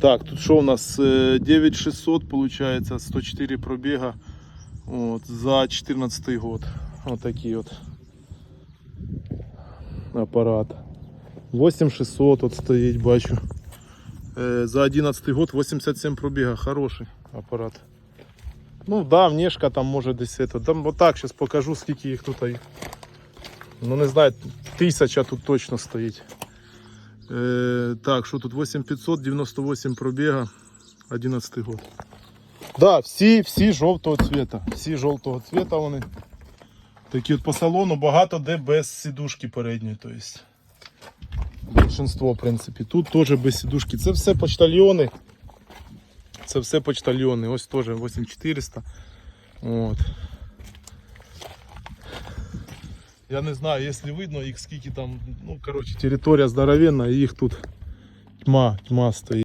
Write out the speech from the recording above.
Так, тут що у нас? Е, 9600, получается, 104 пробіга. От, за 14 год. Вот такий от апарат. 8600 от стоїть, бачу. Е, За 11 год 87 пробіга. Хороший апарат. Ну да, внешка там може десь это. Там отак зараз покажу, скільки їх тут. Ну не знаю, тисяча тут точно стоїть. Е, так, що тут 8500, 98 пробіга, 11 год. Да, всі, всі жовтого цвіта. Всі жовтого цвіта вони. Такі от по салону багато де без сідушки передньої. То есть. Большинство, в принципі. Тут теж без сідушки. Це все почтальйони. Це все почтальйони. Ось теж 8400. От. Я не знаю, якщо видно, їх скільки там, ну, коротше, територія здоровенна, і їх тут тьма, тьма стоїть.